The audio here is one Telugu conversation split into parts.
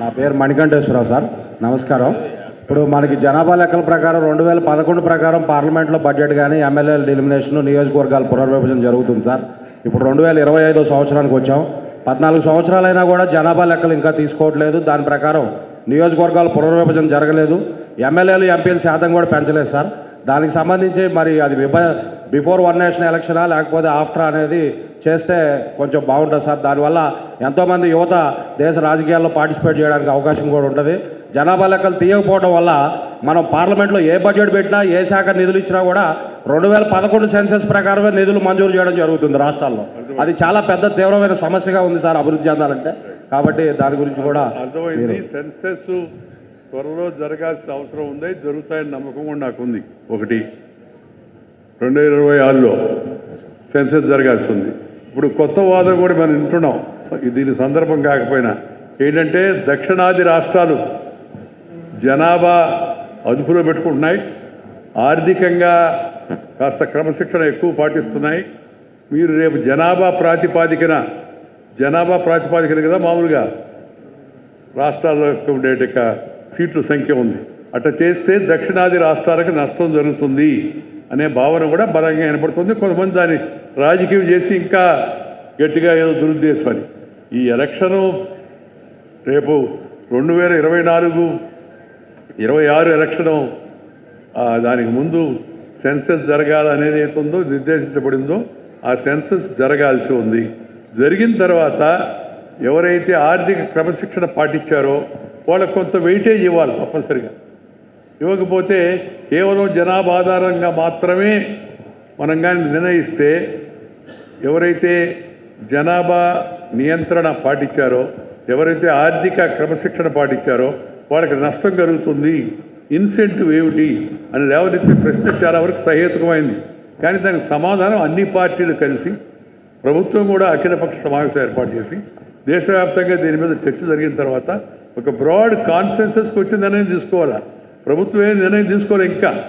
నా పేరు మణికంఠేశ్వరరావు సార్. నమస్కారం. ఇప్పుడు మనకి జనాభా లెక్కల ప్రకారం రెండు వేల పదకొండు ప్రకారం పార్లమెంట్లో బడ్జెట్ కానీ ఎమ్మెల్యేల డిలిమినేషన్ నియోజకవర్గాల పునర్విభజన జరుగుతుంది సార్. ఇప్పుడు రెండు వేల ఇరవై ఐదో సంవత్సరానికి వచ్చాం. పద్నాలుగు సంవత్సరాలైనా కూడా జనాభా లెక్కలు ఇంకా తీసుకోవట్లేదు. దాని ప్రకారం నియోజకవర్గాల పునర్విభజన జరగలేదు. ఎమ్మెల్యేలు ఎంపీల శాతం కూడా పెంచలేదు సార్. దానికి సంబంధించి మరి అది విభ బిఫోర్ వన్ నేషన్ ఎలక్షనా లేకపోతే ఆఫ్టర్ అనేది చేస్తే కొంచెం బాగుంటుంది సార్. దానివల్ల ఎంతోమంది యువత దేశ రాజకీయాల్లో పార్టిసిపేట్ చేయడానికి అవకాశం కూడా ఉంటుంది. జనాభా లెక్కలు తీయకపోవడం వల్ల మనం పార్లమెంట్లో ఏ బడ్జెట్ పెట్టినా ఏ శాఖ నిధులు ఇచ్చినా కూడా రెండు వేల పదకొండు సెన్సెస్ ప్రకారమే నిధులు మంజూరు చేయడం జరుగుతుంది రాష్ట్రాల్లో. అది చాలా పెద్ద తీవ్రమైన సమస్యగా ఉంది సార్ అభివృద్ధి చెందాలంటే. కాబట్టి దాని గురించి కూడా అర్థమైంది. సెన్సెస్ త్వరలో జరగాల్సిన అవసరం ఉంది జరుగుతాయని నమ్మకం కూడా నాకు ఉంది ఒకటి. రెండు వేల ఇరవై ఆరులో సెన్సెస్ జరగాల్సి ఉంది ఇప్పుడు కొత్త వాదం కూడా మనం వింటున్నాం. దీని సందర్భం కాకపోయినా ఏంటంటే దక్షిణాది రాష్ట్రాలు జనాభా అదుపులో పెట్టుకుంటున్నాయి. ఆర్థికంగా కాస్త క్రమశిక్షణ ఎక్కువ పాటిస్తున్నాయి. మీరు రేపు జనాభా ప్రాతిపాదికన జనాభా ప్రాతిపాదికన కదా మామూలుగా రాష్ట్రాల్లో ఉండేట సీట్లు సీట్ల సంఖ్య ఉంది. అట్లా చేస్తే దక్షిణాది రాష్ట్రాలకు నష్టం జరుగుతుంది. అనే భావన కూడా బలంగా ఏర్పడుతుంది కొంతమంది దాన్ని రాజకీయం చేసి ఇంకా గట్టిగా ఏదో దురుద్దేశమని ఈ ఎలక్షను రేపు రెండు వేల ఇరవై నాలుగు ఇరవై ఆరు ఎలక్షను దానికి ముందు సెన్సెస్ జరగాలనేది ఏతుందో నిర్దేశించబడిందో ఆ సెన్సెస్ జరగాల్సి ఉంది. జరిగిన తర్వాత ఎవరైతే ఆర్థిక క్రమశిక్షణ పాటించారో వాళ్ళకు కొంత వెయిటేజ్ ఇవ్వాలి తప్పనిసరిగా. ఇవ్వకపోతే కేవలం జనాభా ఆధారంగా మాత్రమే మనం కానీ నిర్ణయిస్తే ఎవరైతే జనాభా నియంత్రణ పాటించారో ఎవరైతే ఆర్థిక క్రమశిక్షణ పాటించారో వాళ్ళకి నష్టం కలుగుతుంది. ఇన్సెంటివ్ ఏమిటి అని లేవనెత్తే ప్రశ్న చాలా వరకు సహేతుకమైంది. కానీ దానికి సమాధానం అన్ని పార్టీలు కలిసి ప్రభుత్వం కూడా అఖిలపక్ష సమావేశం ఏర్పాటు చేసి దేశవ్యాప్తంగా దీని మీద చర్చ జరిగిన తర్వాత ఒక బ్రాడ్ కాన్సెన్సస్కి వచ్చి నిర్ణయం తీసుకోవాలా? ప్రభుత్వం ఏం నిర్ణయం తీసుకోలే ఇంకా.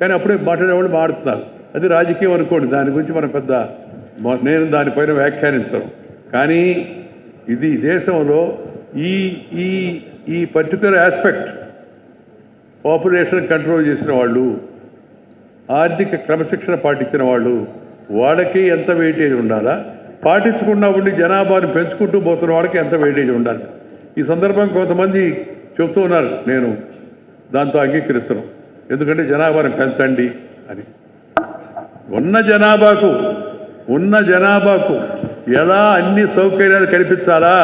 కానీ అప్పుడే మాట్లాడేవాళ్ళు మాడుతున్నారు అది రాజకీయం అనుకోండి. దాని గురించి మనం పెద్ద మ- నేను దానిపైన వ్యాఖ్యానించను. కానీ ఇది దేశంలో ఈ ఈ ఈ పర్టికులర్ ఆస్పెక్ట్ పాపులేషన్ కంట్రోల్ చేసిన వాళ్ళు ఆర్థిక క్రమశిక్షణ పాటించిన వాళ్ళు వాళ్ళకి ఎంత వెయిటేజ్ ఉండాలా? పాటించకుండా ఉండి జనాభాను పెంచుకుంటూ పోతున్న వాళ్ళకి ఎంత వెయిటేజ్ ఉండాలి? ఈ సందర్భం కొంతమంది చెప్తూ ఉన్నారు. నేను దాంతో అంగీకరిస్తున్నాం. ఎందుకంటే జనాభాను పెంచండి అని. ఉన్న జనాభాకు ఉన్న జనాభాకు ఎలా అన్ని సౌకర్యాలు కల్పించాలా?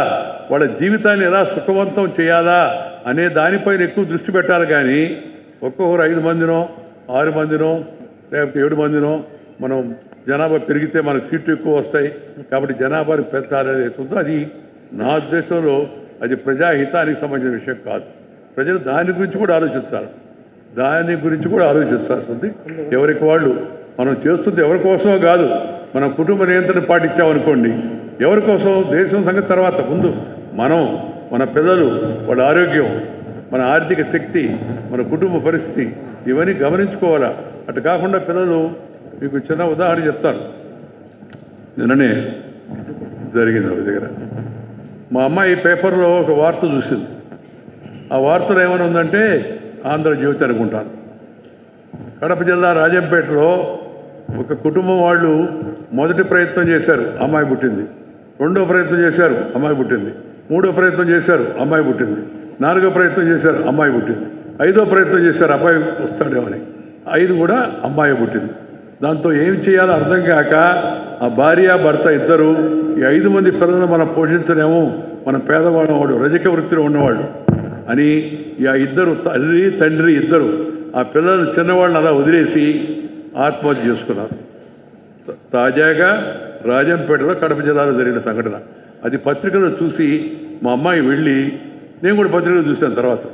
వాళ్ళ జీవితాన్ని ఎలా సుఖవంతం చేయాలా? అనే దానిపైన ఎక్కువ దృష్టి పెట్టాలి కానీ ఒక్కొక్కరు ఐదు మందినో ఆరు మందినో లేకపోతే ఏడు మందినో మనం జనాభా పెరిగితే మనకు సీట్లు ఎక్కువ వస్తాయి. కాబట్టి జనాభాను పెంచాలనేది ఉందో అది నా ఉద్దేశంలో అది ప్రజాహితానికి సంబంధించిన విషయం కాదు. ప్రజలు దాని గురించి కూడా ఆలోచిస్తారు. దాని గురించి కూడా ఆలోచిస్తాల్సింది ఎవరికి వాళ్ళు మనం చేస్తుంది ఎవరి కోసమో కాదు. మన కుటుంబ నియంత్రణ పాటించామనుకోండి. ఎవరి కోసం? దేశం సంగతి తర్వాత. ముందు మనం మన పిల్లలు వాళ్ళ ఆరోగ్యం మన ఆర్థిక శక్తి మన కుటుంబ పరిస్థితి ఇవన్నీ గమనించుకోవాలా? అటు కాకుండా పిల్లలు మీకు చిన్న ఉదాహరణ చెప్తాను. నిన్ననే జరిగింది ఒక దగ్గర. మా అమ్మాయి పేపర్లో ఒక వార్త చూసింది. ఆ వార్తలు ఏమైనా ఉందంటే ఆంధ్రజ్యోతి అనుకుంటాను కడప జిల్లా రాజంపేటలో ఒక కుటుంబం వాళ్ళు మొదటి ప్రయత్నం చేశారు అమ్మాయి పుట్టింది. రెండో ప్రయత్నం చేశారు అమ్మాయి పుట్టింది. మూడో ప్రయత్నం చేశారు అమ్మాయి పుట్టింది. నాలుగో ప్రయత్నం చేశారు అమ్మాయి పుట్టింది. ఐదో ప్రయత్నం చేశారు అబ్బాయి వస్తాడేమని ఐదు కూడా అమ్మాయి పుట్టింది. దాంతో ఏం చేయాలో అర్థం కాక ఆ భార్య భర్త ఇద్దరు ఈ ఐదు మంది పిల్లలను మనం పోషించలేము. మన పేదవాడు వాడు రజక వృత్తిలో ఉన్నవాళ్ళు. అని ఆ ఇద్దరు తల్లి తండ్రి ఇద్దరు ఆ పిల్లలు చిన్నవాళ్ళని అలా వదిలేసి ఆత్మహత్య చేసుకున్నారు. తాజాగా రాజంపేటలో కడప జిల్లాలో జరిగిన సంఘటన. అది పత్రికలో చూసి మా అమ్మాయి వెళ్ళి నేను కూడా పత్రికలో చూశాను తర్వాత.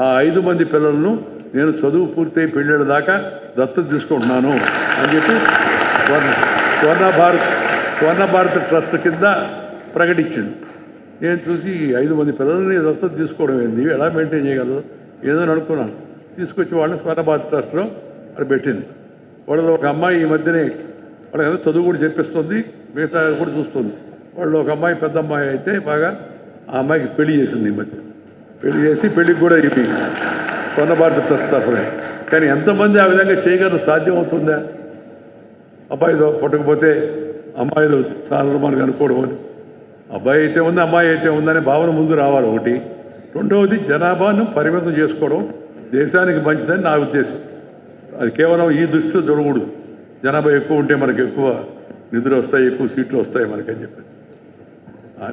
ఆ ఐదు మంది పిల్లలను నేను చదువు పూర్తయి పెళ్ళేళ్ళ దాకా దత్తత తీసుకుంటున్నాను అని చెప్పి స్వర్ణ స్వర్ణ భారత్ స్వర్ణ భారత్ ట్రస్ట్ కింద ప్రకటించింది. నేను చూసి ఐదు మంది పిల్లల్ని దత్తత తీసుకోవడం ఏంది? ఎలా మెయింటైన్ చేయగలరు? ఏదో అనుకున్నాను. తీసుకొచ్చి వాళ్ళని స్వర్ణ ట్రస్ట్లో అది పెట్టింది. వాళ్ళలో ఒక అమ్మాయి ఈ మధ్యనే వాళ్ళకి చదువు కూడా చెప్పిస్తుంది మిగతా కూడా చూస్తుంది. వాళ్ళు ఒక అమ్మాయి పెద్ద అమ్మాయి అయితే బాగా ఆ అమ్మాయికి పెళ్ళి చేసింది ఈ మధ్య. పెళ్ళి చేసి పెళ్ళికి కూడా ఇది స్వర్ణభారత భారత తరఫునే. కానీ ఎంతమంది ఆ విధంగా చేయగలరు? సాధ్యం అవుతుందా అబ్బాయితో పట్టుకుపోతే అమ్మాయిలు చాలా మనకు అనుకోవడం అని. అబ్బాయి అయితే ఉంది అమ్మాయి అయితే ఉందనే భావన ముందు రావాలి ఒకటి. రెండవది జనాభాను పరిమితం చేసుకోవడం దేశానికి మంచిదని నా ఉద్దేశం. అది కేవలం ఈ దృష్టిలో చూడకూడదు. జనాభా ఎక్కువ ఉంటే మనకి ఎక్కువ నిధులు వస్తాయి ఎక్కువ సీట్లు వస్తాయి మనకని చెప్పి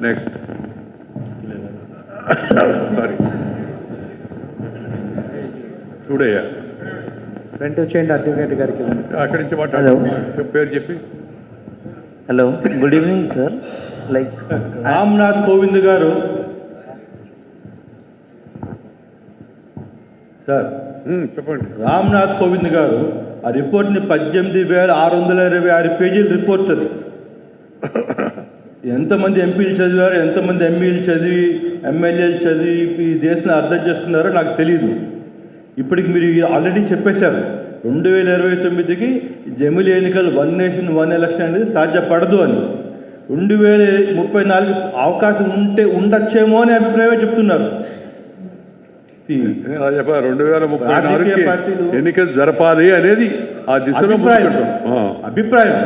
నెక్స్ట్ సారీ చూడయ్యా ఫ్రంట్ వచ్చేయండి అడ్వకేట్ గారికి అక్కడి నుంచి మాట్లాడు. పేరు చెప్పి. Hello good evening sir like Ramnath Kovind garu sir చెప్పండి. రామ్నాథ్ కోవింద్ గారు ఆ రిపోర్ట్ని పద్దెనిమిది వేల ఆరు వందల ఇరవై ఆరు పేజీల రిపోర్ట్ అది. ఎంతమంది ఎంపీలు చదివారు ఎంతమంది ఎంఈలు చదివి ఎమ్మెల్యేలు చదివి ఈ దేశంలో అర్థం చేసుకున్నారో నాకు తెలియదు ఇప్పటికి మీరు ఆల్రెడీ చెప్పేశారు. రెండు వేల ఇరవై తొమ్మిదికి జమిలి ఎన్నికలు వన్ నేషన్ వన్ ఎలక్షన్ అనేది సాధ్యపడదు అని. రెండు వేల ముప్పై నాలుగు అవకాశం ఉంటే ఉండొచ్చేమో అనే అభిప్రాయమే చెప్తున్నారు. రెండు వేల ముప్పై ఎన్నికలు జరపాలి అనేది ఆ దిశలో అభిప్రాయం.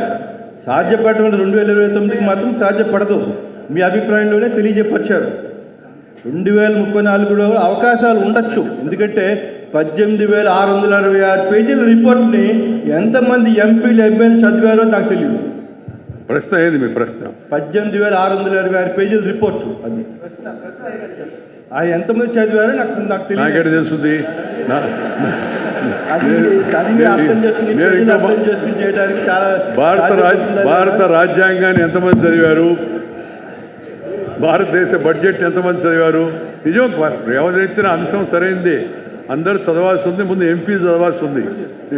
సాధ్యపడటం రెండు వేల ఇరవై తొమ్మిదికి మాత్రం సాధ్యపడదు. మీ అభిప్రాయంలోనే తెలియజెప్పొచ్చారు. రెండు వేల ముప్పై నాలుగులో అవకాశాలు ఉండొచ్చు. ఎందుకంటే పద్దెనిమిది వేల ఆరు వందల అరవై ఆరు పేజీల రిపోర్ట్ని ఎంతమంది ఎంపీలు ఎమ్మెల్యేలు చదివారో నాకు తెలియదు. ప్రశ్న ఏంది మీ ప్రశ్న? పద్దెనిమిది వేల ఆరు వందల అరవై ఆరు పేజీల రిపోర్ట్ అది. ఆ ఎంతమంది చదివారో నాకు నాకు నాకేట తెలియదు తెలుస్తుంది నా- అది నేను- చదివి అర్థం చేసుకుని నేను ప్రజలు ఇంకా అర్థం చేసుకుని చేయడానికి చాలా భారత భారత? రాజ్యాంగాన్ని ఎంతమంది చదివారు? భారతదేశ బడ్జెట్ ఎంతమంది చదివారు? నిజం ఎవరైతే అంశం సరైందే. అందరూ చదవాల్సి ఉంది ముందు ఎంపీ చదవాల్సి ఉంది.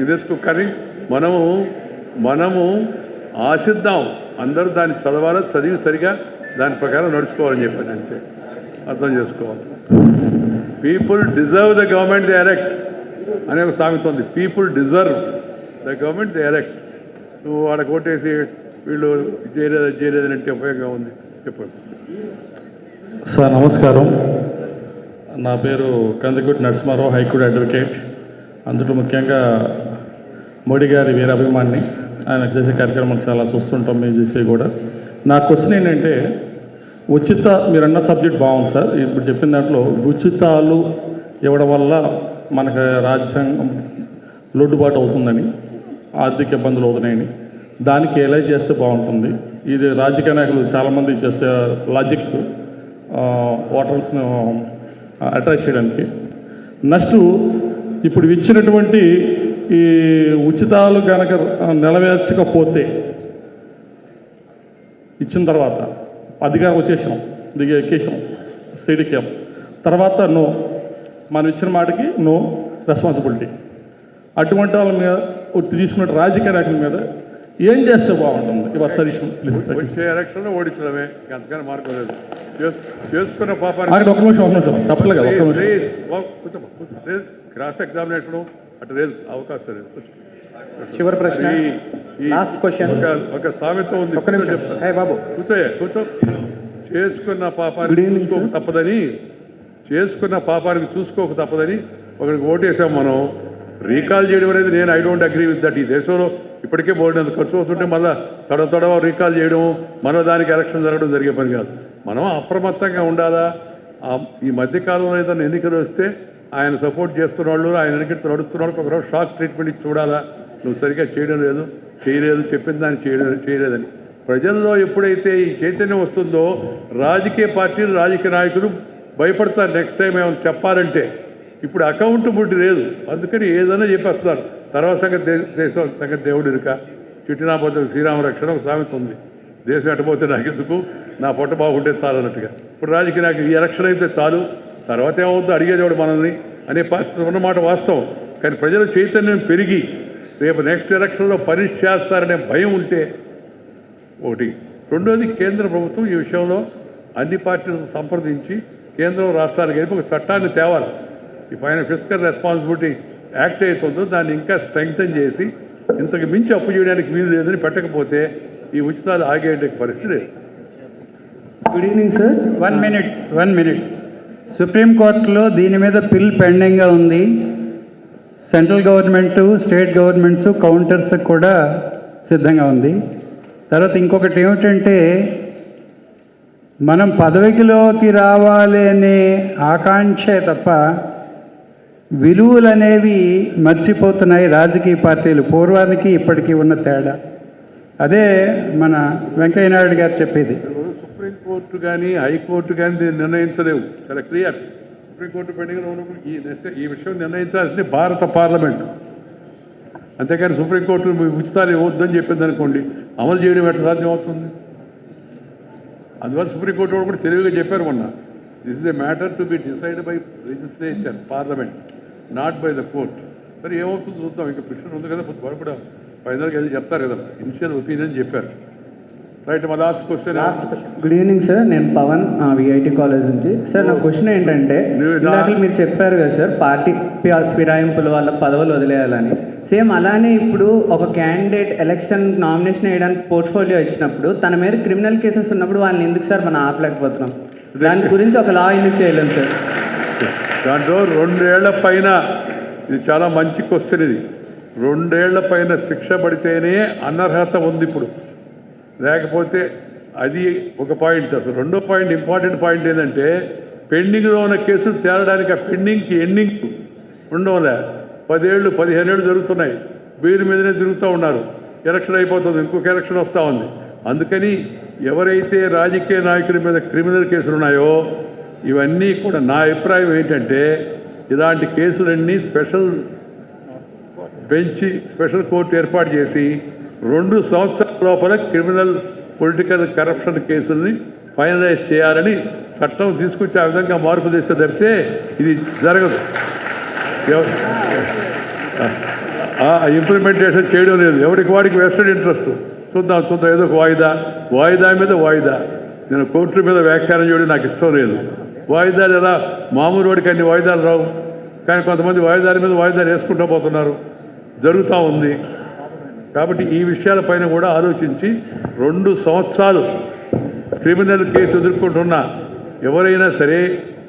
తెలుసుకో కానీ మనము మనము ఆశిద్దాం. అందరూ దాన్ని చదవాలో చదివి సరిగా దాని ప్రకారం నడుచుకోవాలని చెప్పాను అంతే. అర్థం చేసుకోవాలి. People deserve the government the elect అనే ఒక సామెత ఉంది. People deserve the government the elect నువ్వు వాడ ఓటేసి వీళ్ళు చేయలేదు అది చేయలేదు అంటే ఉంది. చెప్పండి. సార్ నమస్కారం. నా పేరు కందికుటి నరసింహారావు హైకోర్టు అడ్వకేట్. అందులో ముఖ్యంగా మోడీ గారి వీరాభిమాన్ని ఆయన చేసే కార్యక్రమాలు చాలా చూస్తుంటాం మేము చేసే కూడా. నా క్వశ్చన్ ఏంటంటే ఉచిత మీరు అన్న సబ్జెక్ట్ బాగుంది సార్. ఇప్పుడు చెప్పిన దాంట్లో ఉచితాలు ఇవ్వడం వల్ల మనకు రాజ్యాంగం లొడ్డుబాటు అవుతుందని ఆర్థిక ఇబ్బందులు అవుతున్నాయని. దానికి ఎలా చేస్తే బాగుంటుంది? ఇది రాజకీయ నాయకులు చాలామంది చేస్తే లాజిక్ ఓటర్స్ను అట్రాక్ట్ చేయడానికి. నెక్స్ట్ ఇప్పుడు ఇచ్చినటువంటి ఈ ఉచితాలు కనుక నెరవేర్చకపోతే ఇచ్చిన తర్వాత అధికారం వచ్చేసాం దిగి ఎక్కేసాం సీడీకేం తర్వాత నో మనం ఇచ్చిన మాటకి నో రెస్పాన్సిబిలిటీ. అటువంటి వాళ్ళ మీద ఒత్తి తీసుకున్న రాజకీయ నాయకుల మీద ఏం చేస్తే బాగుంటుంది? ఇవాళ సజెషన్ ప్లీజ్ వచ్చే ఎలక్షన్లో ఓడించడమే అంతకని మార్గం లేదు. చేస్- చేసుకున్న పాపానికి ఆగండి ఒక్క నిమిషం ఒక్క నిమిషం చెప్పలేదు ఒక్క నిమిషం. Cross examination. అటు లేదు అవకాశం లేదు. చివరి ప్రశ్న లాస్ట్ క్వశ్చన్ ఒక సామెత ఉంది ఒక్క నిమిషం. చెప్తా. హే బాబు. కూర్చోయే కూర్చో. చేసుకున్న చూసుకోక తప్పదని చేసుకున్న పాపానికి చూసుకోక తప్పదని ఒకరికి ఓటేసాం మనం. రీకాల్ చేయడం అనేది నేను I don't agree with that ఈ దేశంలో. ఇప్పటికే బోర్డు అంత ఖర్చు అవుతుంటే మళ్ళీ తడ తడవ రీకాల్ చేయడం మన దానికి ఎలక్షన్ జరగడం జరిగే పని కాదు. మనం అప్రమత్తంగా ఉండాలా? ఈ మధ్యకాలంలో ఏదైనా ఎన్నికలు వస్తే ఆయన సపోర్ట్ చేస్తున్న వాళ్ళు ఆయన ఎన్నికలు నడుస్తున్న వాళ్ళకి ఒకరోజు షాక్ ట్రీట్మెంట్ ఇచ్చి చూడాలా? నువ్వు సరిగ్గా చేయడం లేదు చేయలేదు చెప్పిన దాన్ని చేయడం చేయలేదని. ప్రజల్లో ఎప్పుడైతే ఈ చైతన్యం వస్తుందో రాజకీయ పార్టీలు రాజకీయ నాయకులు భయపడతారు నెక్స్ట్ టైం ఏమైనా చెప్పాలంటే. ఇప్పుడు అకౌంటబిలిటీ లేదు. అందుకని ఏదైనా చెప్పేస్తారు తర్వాత సంగతి దేశం సంగతి దేవుడు ఇరుక. చుట్టినాపోతే శ్రీరామ రక్షణ ఒక సామెత ఉంది. దేశం ఎట్టపోతే నాకెందుకు? నా పొట్ట బాగుంటే చాలు అన్నట్టుగా. ఇప్పుడు రాజకీయ నాయకులు ఈ ఎలక్షన్ అయితే చాలు. తర్వాత ఏమవుతుందో అడిగేదేవాడు మనల్ని అనే పరిస్థితి ఉన్నమాట వాస్తవం. కానీ ప్రజల చైతన్యం పెరిగి రేపు నెక్స్ట్ ఎలక్షన్లో పనిష్ చేస్తారనే భయం ఉంటే ఒకటి. రెండోది కేంద్ర ప్రభుత్వం ఈ విషయంలో అన్ని పార్టీలను సంప్రదించి కేంద్రం రాష్ట్రాలకు కలిపి ఒక చట్టాన్ని తేవాలి. ఈ పైన ఫిజికల్ రెస్పాన్సిబిలిటీ యాక్ట్ అవుతుందో దాన్ని ఇంకా స్ట్రెంగ్తన్ చేసి ఇంతకు మించి అప్పు చేయడానికి వీలు లేదని పెట్టకపోతే ఈ ఉచితాలు ఆగేట పరిస్థితి లేదు. Good evening sir one minute one minute సుప్రీంకోర్టులో దీని మీద పిల్ పెండింగ్గా ఉంది. Central government state governments counters కూడా సిద్ధంగా ఉంది. తర్వాత ఇంకొకటి ఏమిటంటే మనం పదవికిలోకి రావాలి అనే ఆకాంక్షే తప్ప విలువలు అనేవి మర్చిపోతున్నాయి రాజకీయ పార్టీలు. పూర్వానికి ఇప్పటికీ ఉన్న తేడా. అదే మన వెంకయ్యనాయుడు గారు చెప్పేది. సుప్రీంకోర్టు కానీ హైకోర్టు కానీ దీన్ని నిర్ణయించలేవు. చాలా క్లియర్. సుప్రీంకోర్టు పెండింగ్లో ఉన్నప్పుడు ఈ ఈ విషయం నిర్ణయించాల్సింది భారత పార్లమెంట్. అంతేకాని సుప్రీంకోర్టు ఉచితాలు ఇవ్వద్దని చెప్పింది అనుకోండి అమలు చేయడం ఎట్లా సాధ్యం అవుతుంది అందువల్ల సుప్రీంకోర్టు కూడా తెలివిగా చెప్పారు మొన్న. This is a matter to be decided by legislature parliament not by the court మరి ఏమవుతుందో చూద్దాం. ఇంకా పిక్షన్ ఉంది కదా కూడా ఫైనల్గా వెళ్ళి చెప్తారు కదా ఇనిషియల్ ఒపీనియన్ చెప్పారు. రైట్ మా last question last question good evening sir నేను పవన్ విఐటి కాలేజ్ నుంచి. సార్ నా క్వశ్చన్ ఏంటంటే నా- ఇందాక మీరు చెప్పారు కదా సార్ పార్టీ ఫిరాయింపుల వల్ల పదవులు వదిలేయాలని. సేమ్ అలానే ఇప్పుడు ఒక క్యాండిడేట్ ఎలక్షన్ నామినేషన్ వేయడానికి పోర్ట్ఫోలియో ఇచ్చినప్పుడు తన మీద క్రిమినల్ కేసెస్ ఉన్నప్పుడు వాళ్ళని ఎందుకు సార్ మనం ఆపలేకపోతున్నాం? దాని గురించి ఒక లా ఎందుకు చేయలేం సార్ దాంట్లో రెండేళ్ళ పైన ఇది చాలా మంచి క్వశ్చన్ ఇది. రెండేళ్ళ పైన శిక్ష పడితేనే అనర్హత ఉంది ఇప్పుడు. లేకపోతే అది ఒక పాయింట్. అసలు రెండో పాయింట్ ఇంపార్టెంట్ పాయింట్ ఏంటంటే పెండింగ్లో ఉన్న కేసులు తేలడానికి ఆ పెండింగ్కి ఎండింగ్ ఉండవులే. పదేళ్ళు పదిహేను ఏళ్ళు జరుగుతున్నాయి. వీరి మీదనే తిరుగుతూ ఉన్నారు. ఎలక్షన్ అయిపోతుంది ఇంకొక ఎలక్షన్ వస్తూ ఉంది. అందుకని ఎవరైతే రాజకీయ నాయకుల మీద క్రిమినల్ కేసులు ఉన్నాయో ఇవన్నీ కూడా నా అభిప్రాయం ఏంటంటే ఇలాంటి కేసులన్నీ స్పెషల్ బెంచ్ స్పెషల్ కోర్టు ఏర్పాటు చేసి రెండు సంవత్సరాల లోపల క్రిమినల్ పొలిటికల్ కరప్షన్ కేసుల్ని ఫైనలైజ్ చేయాలని చట్టం తీసుకొచ్చి ఆ విధంగా మార్పు చేస్తే తప్పితే ఇది జరగదు. ఆ ఇంప్లిమెంటేషన్ చేయడం లేదు. ఎవరికి వాడికి వెస్టెడ్ ఇంట్రెస్ట్ చూద్దాం చూద్దాం. ఏదో ఒక వాయిదా. వాయిదా మీద వాయిదా. నేను కోర్టుల మీద వ్యాఖ్యానం చేయడం నాకు ఇష్టం లేదు. వాయిదాలు ఎలా? మామూలు వాడికి అన్ని వాయిదాలు రావు. కానీ కొంతమంది వాయిదాల మీద వాయిదాలు వేసుకుంటూ పోతున్నారు. జరుగుతూ ఉంది. కాబట్టి ఈ విషయాలపైన కూడా ఆలోచించి రెండు సంవత్సరాలు క్రిమినల్ కేసు ఎదుర్కొంటున్న ఎవరైనా సరే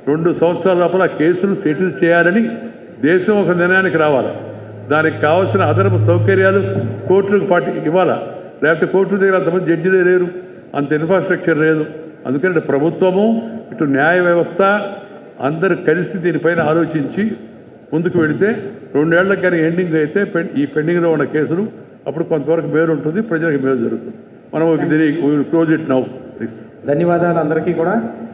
రెండు సంవత్సరాల లోపల కేసులు సెటిల్ చేయాలని దేశం ఒక నిర్ణయానికి రావాలి. దానికి కావాల్సిన అదనపు సౌకర్యాలు కోర్టులకు పాటి ఇవ్వాలా? లేకపోతే కోర్టు దగ్గర అంతమంది జడ్జిలే లేరు. అంత ఇన్ఫ్రాస్ట్రక్చర్ లేదు. అందుకని ఇటు ప్రభుత్వము ఇటు న్యాయ వ్యవస్థ అందరూ కలిసి దీనిపైన ఆలోచించి ముందుకు వెళితే రెండేళ్ళకు కానీ ఎండింగ్ అయితే ఈ పెండింగ్లో ఉన్న కేసులు అప్పుడు కొంతవరకు మేలు ఉంటుంది ప్రజలకు మేలు జరుగుతుంది. మనం దీన్ని క్లోజ్ ఇట్ నౌ ప్లీజ్ ధన్యవాదాలు అందరికీ కూడా.